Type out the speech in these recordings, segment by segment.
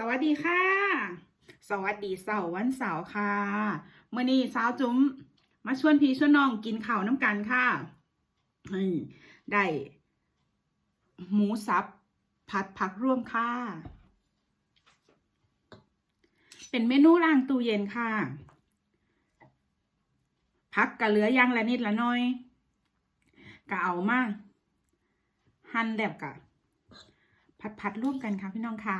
สวัสดีค่ะ สวัสดีเสาร์วันเสาร์ค่ะเมื่อนี้สาวจุ๋มมาชวนพี่ชวนน้องกินข้าวน้ำกันค่ะได้หมูสับผัดผักร่วมค่ะ เป็นเมนูล้างตู้เย็นค่ะพักกะเหลืออยังละนิดละน้อยกะเอามาหั่นแบบกะผัดผัดร่วมกันค่ะพี่น้องคะ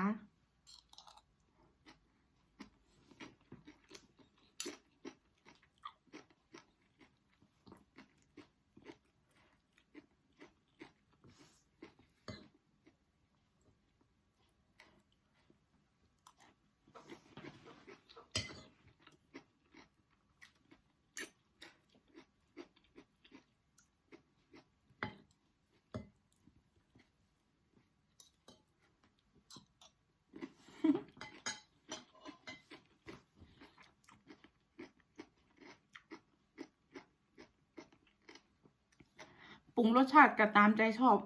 ปรุงรสชาติก็ตามใจชอบ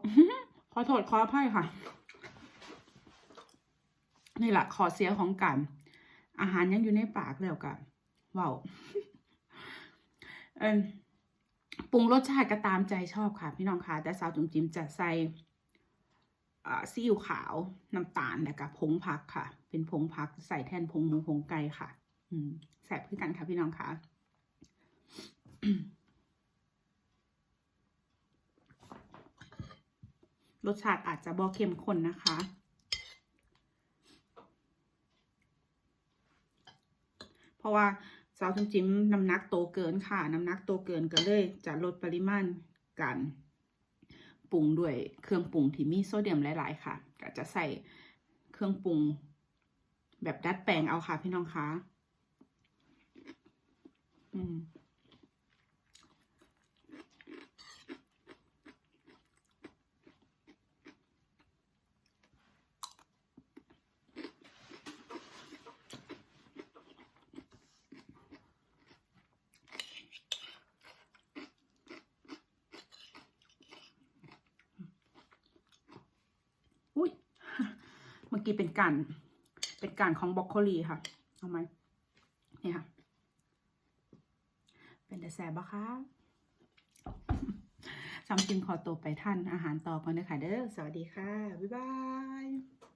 ขอโทษขออภัยค่ะ นี่แหละขอเสียของกัน อาหารยังอยู่ในปากแล้วกันว้าวเออปรุงรสชาติก็ตามใจชอบค่ะ พี่น้องค่ะ แต่สาวจุ๋มจิมจะใส่ซีอิ๊วขาวน้ำตาลแล้วก็ผงผักค่ะ เป็นผงผักใส่แทนผงหมูผงไก่ค่ะ อืมแสบขึ้นกันค่ะพี่น้องค่ะ รสชาติอาจจะบอเข้มข้นนะคะ เพราะว่าซาวจุ้มจิ้มน้ำหนักโตเกินค่ะ น้ำหนักโตเกินก็เลยจะลดปริมาณการปรุงด้วยเครื่องปรุงที่มีโซเดียมหลาย ๆ ค่ะ ก็จะใส่เครื่องปรุงแบบดัดแปลงเอาค่ะพี่น้องคะอืม อุ้ย เมื่ อกี้เป็นการเป็นการของบรอกโคลีค่ะ เอาไหมนี่ค่ะ เป็นแต่แสบปะคะจำจิมขอตัวไปท่านอาหารต่อก่อนนะคะเด้อ สวัสดีค่ะ บ๊ายบาย